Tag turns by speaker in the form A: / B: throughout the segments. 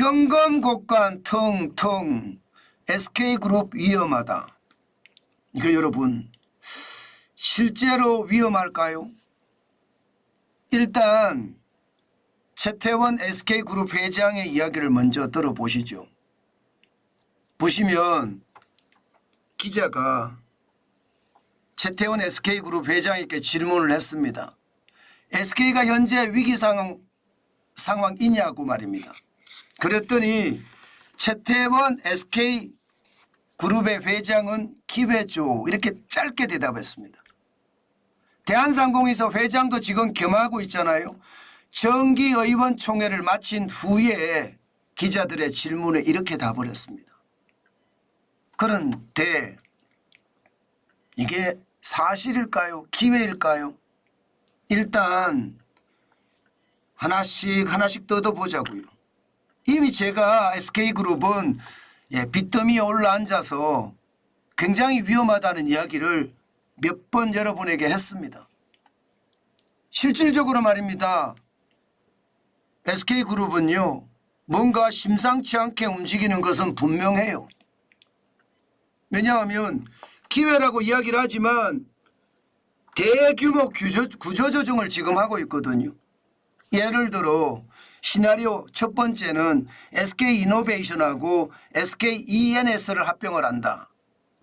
A: 현금 곡간 텅텅 SK그룹 위험하다. 이거 여러분 실제로 위험할까요? 일단 최태원 SK그룹 회장의 이야기를 먼저 들어보시죠. 보시면 기자가 최태원 SK그룹 회장에게 질문을 했습니다. SK가 현재 위기 상황, 상황이냐고 말입니다. 그랬더니 최태원 SK 그룹의 회장은 기회죠. 이렇게 짧게 대답했습니다. 대한상공에서 회장도 지금 겸하고 있잖아요. 정기의원 총회를 마친 후에 기자들의 질문에 이렇게 답을 했습니다. 그런데 이게 사실일까요? 기회일까요? 일단 하나씩 하나씩 뜯어보자고요. 이미 제가 SK그룹은 예, 빚더미에 올라앉아서 굉장히 위험하다는 이야기를 몇 번 여러분에게 했습니다. 실질적으로 말입니다. SK그룹은요. 뭔가 심상치 않게 움직이는 것은 분명해요. 왜냐하면 기회라고 이야기를 하지만 대규모 구조, 구조조정을 지금 하고 있거든요. 예를 들어 시나리오 첫 번째는 SK 이노베이션하고 SK ENS를 합병을 한다.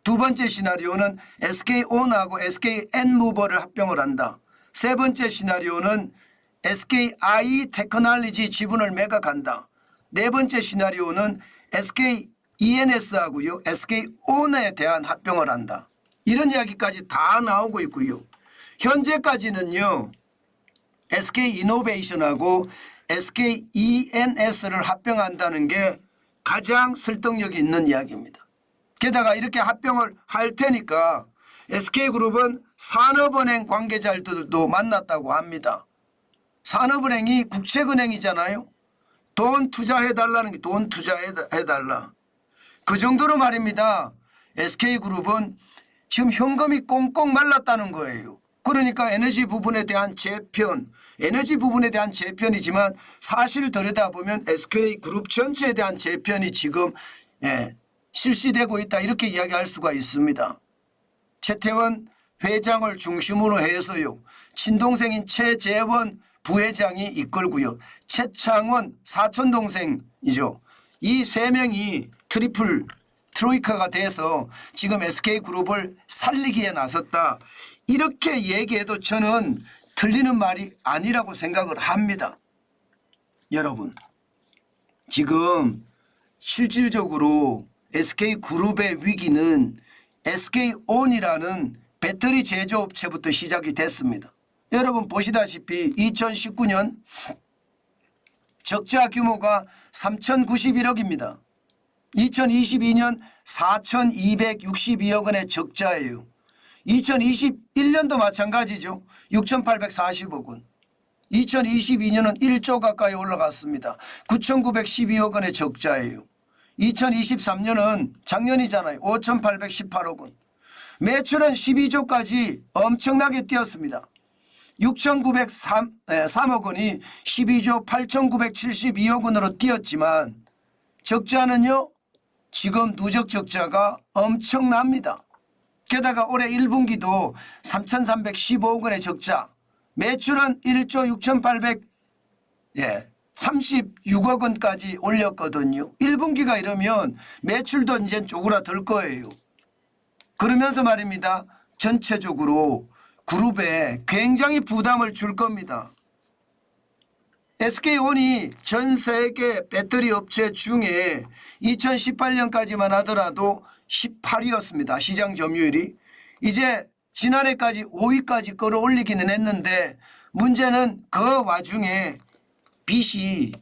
A: 두 번째 시나리오는 SK 온하고 SK 엔무버를 합병을 한다. 세 번째 시나리오는 SK I 테크놀로지 지분을 매각한다. 네 번째 시나리오는 SK ENS하고요. SK 온에 대한 합병을 한다. 이런 이야기까지 다 나오고 있고요. 현재까지는요. SK 이노베이션하고 SK ENS를 합병한다는 게 가장 설득력이 있는 이야기입니다. 게다가 이렇게 합병을 할 테니까 SK그룹은 산업은행 관계자들도 만났다고 합니다. 산업은행이 국책은행이잖아요. 돈 투자해달라는 게 돈 투자해달라. 그 정도로 말입니다. SK그룹은 지금 현금이 꽁꽁 말랐다는 거예요. 그러니까 에너지 부분에 대한 재편, 에너지 부분에 대한 재편이지만 사실 들여다보면 SK그룹 전체에 대한 재편이 지금 예, 실시되고 있다 이렇게 이야기할 수가 있습니다. 최태원 회장을 중심으로 해서요. 친동생인 최재원 부회장이 이끌고요. 최창원 사촌동생이죠. 이 세 명이 트리플 트로이카가 돼서 지금 SK그룹을 살리기에 나섰다. 이렇게 얘기해도 저는 틀리는 말이 아니라고 생각을 합니다. 여러분 지금 실질적으로 SK그룹의 위기는 SK온이라는 배터리 제조업체부터 시작이 됐습니다. 여러분 보시다시피 2019년 적자 규모가 3,091억입니다. 2022년 4,262억 원의 적자예요. 2021년도 마찬가지죠. 6,840억 원. 2022년은 1조 가까이 올라갔습니다. 9,912억 원의 적자예요. 2023년은 작년이잖아요. 5,818억 원. 매출은 12조까지 엄청나게 뛰었습니다. 6,903억 원이 12조 8,972억 원으로 뛰었지만 적자는요. 지금 누적 적자가 엄청납니다. 게다가 올해 1분기도 3,315억 원의 적자, 매출은 1조 6,800 예, 36억 원까지 올렸거든요. 1분기가 이러면 매출도 이제 쪼그라들 거예요. 그러면서 말입니다. 전체적으로 그룹에 굉장히 부담을 줄 겁니다. SK온이 전 세계 배터리 업체 중에 2018년까지만 하더라도 18위였습니다. 시장 점유율이. 이제 지난해까지 5위까지 끌어올리기는 했는데 문제는 그 와중에 빚이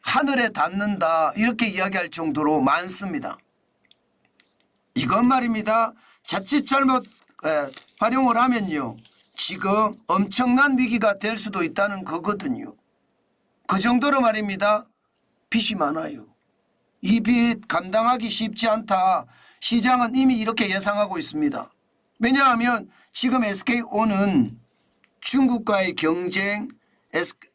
A: 하늘에 닿는다 이렇게 이야기할 정도로 많습니다. 이건 말입니다. 자칫 잘못 에, 활용을 하면요. 지금 엄청난 위기가 될 수도 있다는 거거든요. 그 정도로 말입니다. 빚이 많아요. 이 빚 감당하기 쉽지 않다. 시장은 이미 이렇게 예상하고 있습니다. 왜냐하면 지금 SK온은 중국과의 경쟁,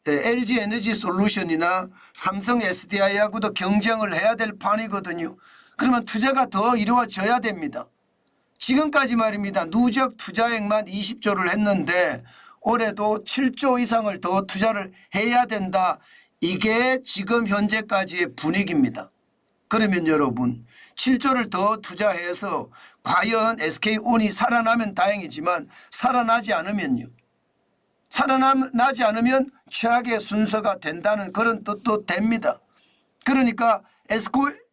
A: LG 에너지 솔루션이나 삼성 SDI하고도 경쟁을 해야 될 판이거든요. 그러면 투자가 더 이루어져야 됩니다. 지금까지 말입니다. 누적 투자액만 20조를 했는데 올해도 7조 이상을 더 투자를 해야 된다. 이게 지금 현재까지의 분위기입니다. 그러면 여러분 7조를 더 투자해서 과연 SK온이 살아나면 다행이지만 살아나지 않으면요. 살아나지 않으면 최악의 순서가 된다는 그런 뜻도 됩니다. 그러니까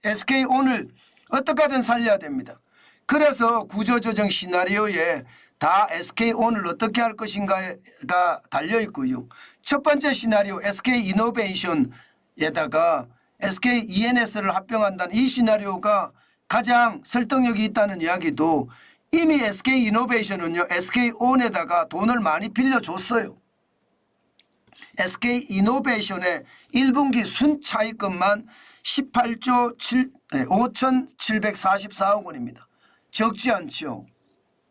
A: SK온을 어떻게 하든 살려야 됩니다. 그래서 구조조정 시나리오에 다 SK온을 어떻게 할 것인가가 달려 있고요. 첫 번째 시나리오 SK 이노베이션에다가 SK ENS를 합병한다는 이 시나리오가 가장 설득력이 있다는 이야기도 이미 SK 이노베이션은요. SK온에다가 돈을 많이 빌려줬어요. SK 이노베이션의 1분기 순차익금만 18조 7, 5,744억 원입니다. 적지 않죠.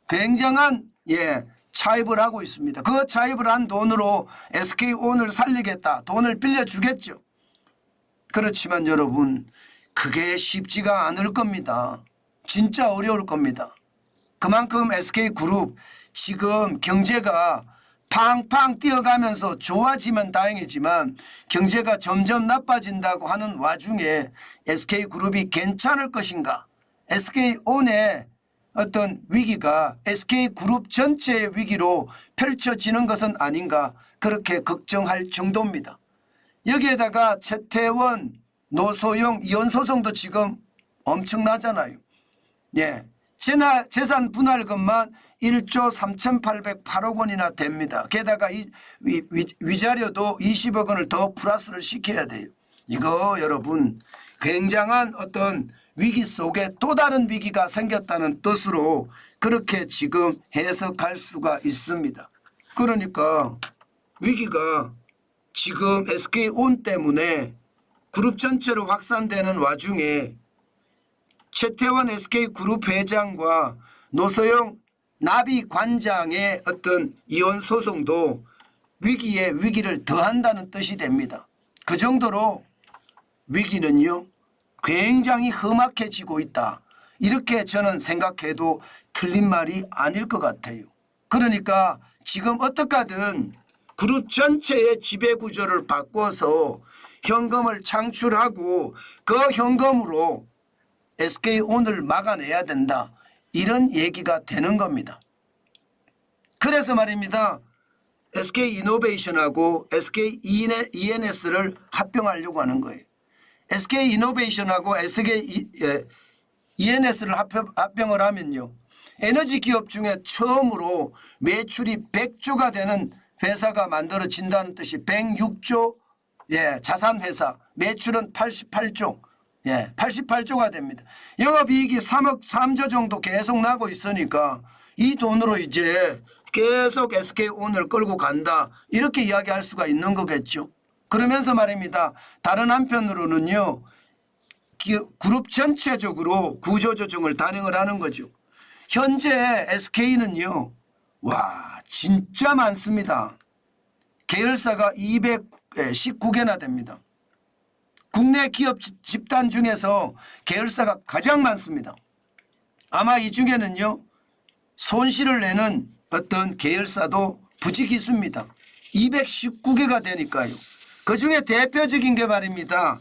A: 굉장한 예 차입을 하고 있습니다. 그 차입을 한 돈으로 SK온을 살리겠다. 돈을 빌려주겠죠. 그렇지만 여러분 그게 쉽지가 않을 겁니다. 진짜 어려울 겁니다. 그만큼 SK그룹 지금 경제가 팡팡 뛰어가면서 좋아지면 다행이지만 경제가 점점 나빠진다고 하는 와중에 SK그룹이 괜찮을 것인가 SK온의 어떤 위기가 SK그룹 전체의 위기로 펼쳐지는 것은 아닌가 그렇게 걱정할 정도입니다. 여기에다가 최태원, 노소영, 이혼소송도 지금 엄청나잖아요. 예. 재산 분할금만 1조 3,808억 원이나 됩니다. 게다가 이 위, 위, 위자료도 20억 원을 더 플러스를 시켜야 돼요. 이거 여러분 굉장한 어떤 위기 속에 또 다른 위기가 생겼다는 뜻으로 그렇게 지금 해석할 수가 있습니다. 그러니까 위기가 지금 SK온 때문에 그룹 전체로 확산되는 와중에 최태원 SK그룹 회장과 노소영 나비 관장의 어떤 이혼 소송도 위기에 위기를 더한다는 뜻이 됩니다. 그 정도로 위기는요 굉장히 험악해지고 있다. 이렇게 저는 생각해도 틀린 말이 아닐 것 같아요. 그러니까 지금 어떻게든 그룹 전체의 지배 구조를 바꿔서 현금을 창출하고 그 현금으로 SK온을 막아내야 된다. 이런 얘기가 되는 겁니다. 그래서 말입니다. SK 이노베이션하고 SK ENS를 합병하려고 하는 거예요. SK 이노베이션하고 SK ENS를 합병을 하면요. 에너지 기업 중에 처음으로 매출이 100조가 되는 회사가 만들어진다는 뜻이 106조 예, 자산 회사 매출은 88조 예, 88조가 됩니다. 영업이익이 3억 3조 정도 계속 나고 있으니까 이 돈으로 이제 계속 SK온을 끌고 간다 이렇게 이야기할 수가 있는 거겠죠. 그러면서 말입니다. 다른 한편으로는요. 기- 그룹 전체적으로 구조조정을 단행을 하는 거죠. 현재 SK는요. 와 진짜 많습니다. 계열사가 219개나 됩니다. 국내 기업 지- 집단 중에서 계열사가 가장 많습니다. 아마 이 중에는요 손실을 내는 어떤 계열사도 부지기수입니다. 219개가 되니까요. 그 중에 대표적인 게 말입니다.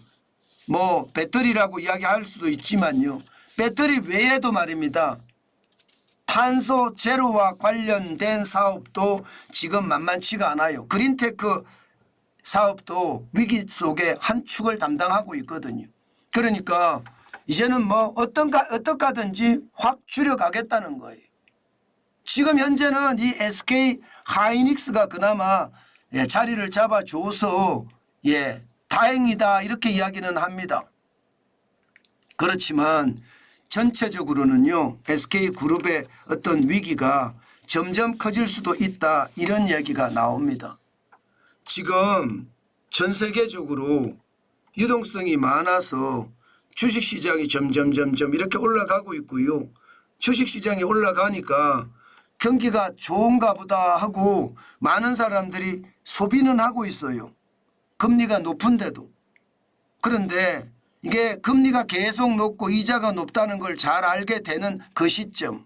A: 뭐 배터리라고 이야기할 수도 있지만요. 배터리 외에도 말입니다. 탄소 제로와 관련된 사업도 지금 만만치가 않아요. 그린테크 사업도 위기 속에 한 축을 담당하고 있거든요. 그러니까 이제는 뭐 어떤가 어떻게든지 확 줄여가겠다는 거예요. 지금 현재는 이 SK 하이닉스가 그나마 예, 자리를 잡아줘서 예 다행이다 이렇게 이야기는 합니다. 그렇지만 전체적으로는요 SK 그룹의 어떤 위기가 점점 커질 수도 있다 이런 이야기가 나옵니다. 지금 전 세계적으로 유동성이 많아서 주식시장이 점점 점점 이렇게 올라가고 있고요. 주식시장이 올라가니까 경기가 좋은가 보다 하고 많은 사람들이 소비는 하고 있어요. 금리가 높은데도. 그런데 이게 금리가 계속 높고 이자가 높다는 걸 잘 알게 되는 그 시점.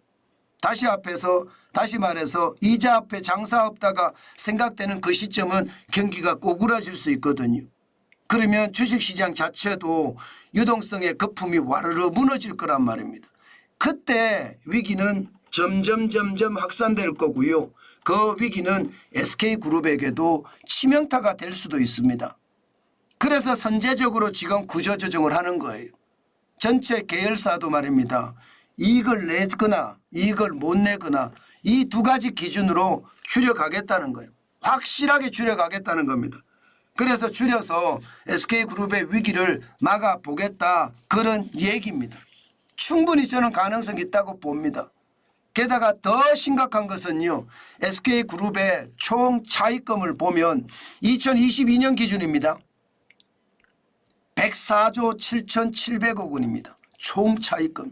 A: 다시 앞에서 다시 말해서 이자 앞에 장사 없다가 생각되는 그 시점은 경기가 꼬꾸라질 수 있거든요. 그러면 주식시장 자체도 유동성의 거품이 와르르 무너질 거란 말입니다. 그때 위기는 점점 점점 확산될 거고요. 그 위기는 SK그룹에게도 치명타가 될 수도 있습니다. 그래서 선제적으로 지금 구조조정을 하는 거예요. 전체 계열사도 말입니다. 이익을 내거나 이익을 못 내거나 이 두 가지 기준으로 줄여가겠다는 거예요. 확실하게 줄여가겠다는 겁니다. 그래서 줄여서 SK그룹의 위기를 막아보겠다 그런 얘기입니다. 충분히 저는 가능성이 있다고 봅니다. 게다가 더 심각한 것은요. SK그룹의 총 차입금을 보면 2022년 기준입니다. 104조 7,700억 원입니다. 총 차입금이.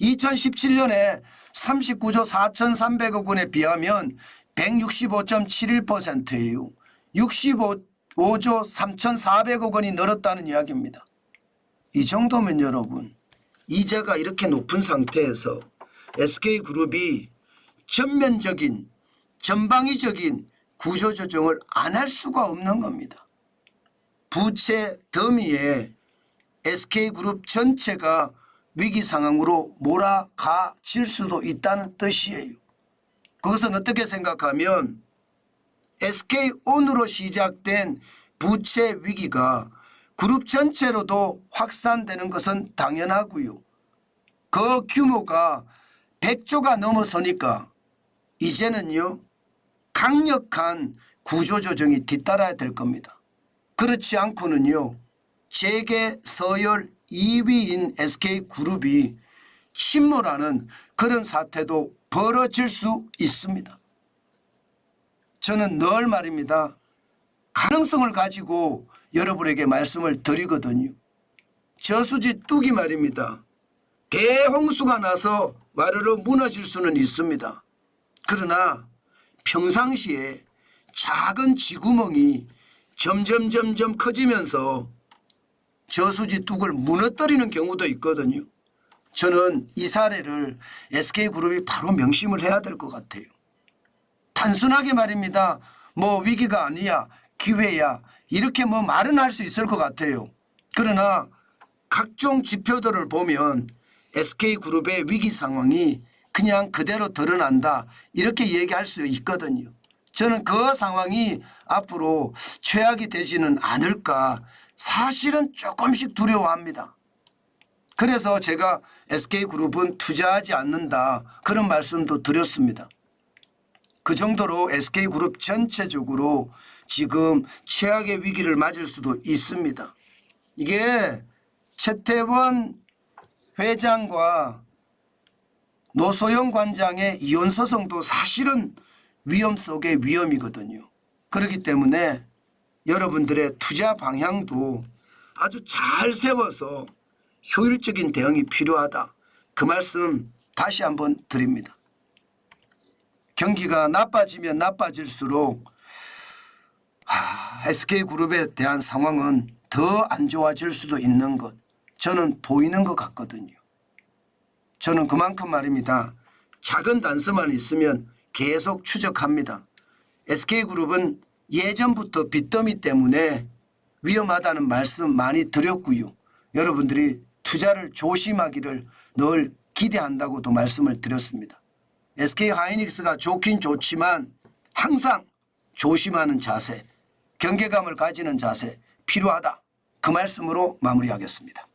A: 2017년에 39조 4,300억 원에 비하면 165.71%예요. 65조 3,400억 원이 늘었다는 이야기입니다. 이 정도면 여러분 이자가 이렇게 높은 상태에서 SK그룹이 전면적인 전방위적인 구조조정을 안 할 수가 없는 겁니다. 부채 더미에 SK그룹 전체가 위기 상황으로 몰아가질 수도 있다는 뜻이에요. 그것은 어떻게 생각하면 SK온으로 시작된 부채 위기가 그룹 전체로도 확산되는 것은 당연하고요. 그 규모가 100조가 넘어서니까 이제는요 강력한 구조조정이 뒤따라야 될 겁니다. 그렇지 않고는요 세계 서열 2위인 SK그룹이 침몰하는 그런 사태도 벌어질 수 있습니다. 저는 늘 말입니다. 가능성을 가지고 여러분에게 말씀을 드리거든요. 저수지 뚝이 말입니다. 대홍수가 나서 와르르 무너질 수는 있습니다. 그러나 평상시에 작은 쥐구멍이 점점 점점 커지면서 저수지 뚝을 무너뜨리는 경우도 있거든요. 저는 이 사례를 SK그룹이 바로 명심을 해야 될 것 같아요. 단순하게 말입니다. 뭐 위기가 아니야, 기회야 이렇게 뭐 말은 할 수 있을 것 같아요. 그러나 각종 지표들을 보면 SK그룹의 위기 상황이 그냥 그대로 드러난다 이렇게 얘기할 수 있거든요. 저는 그 상황이 앞으로 최악이 되지는 않을까 사실은 조금씩 두려워합니다. 그래서 제가 SK그룹은 투자하지 않는다 그런 말씀도 드렸습니다. 그 정도로 SK그룹 전체적으로 지금 최악의 위기를 맞을 수도 있습니다. 이게 최태원 회장과 노소영 관장의 이혼 소송도 사실은 위험 속의 위험이거든요. 그렇기 때문에 여러분들의 투자 방향도 아주 잘 세워서 효율적인 대응이 필요하다. 그 말씀 다시 한번 드립니다. 경기가 나빠지면 나빠질수록 SK그룹에 대한 상황은 더 안 좋아질 수도 있는 것 저는 보이는 것 같거든요. 저는 그만큼 말입니다. 작은 단서만 있으면 계속 추적합니다. SK그룹은 예전부터 빚더미 때문에 위험하다는 말씀 많이 드렸고요. 여러분들이 투자를 조심하기를 늘 기대한다고도 말씀을 드렸습니다. SK 하이닉스가 좋긴 좋지만 항상 조심하는 자세, 경계감을 가지는 자세 필요하다. 그 말씀으로 마무리하겠습니다.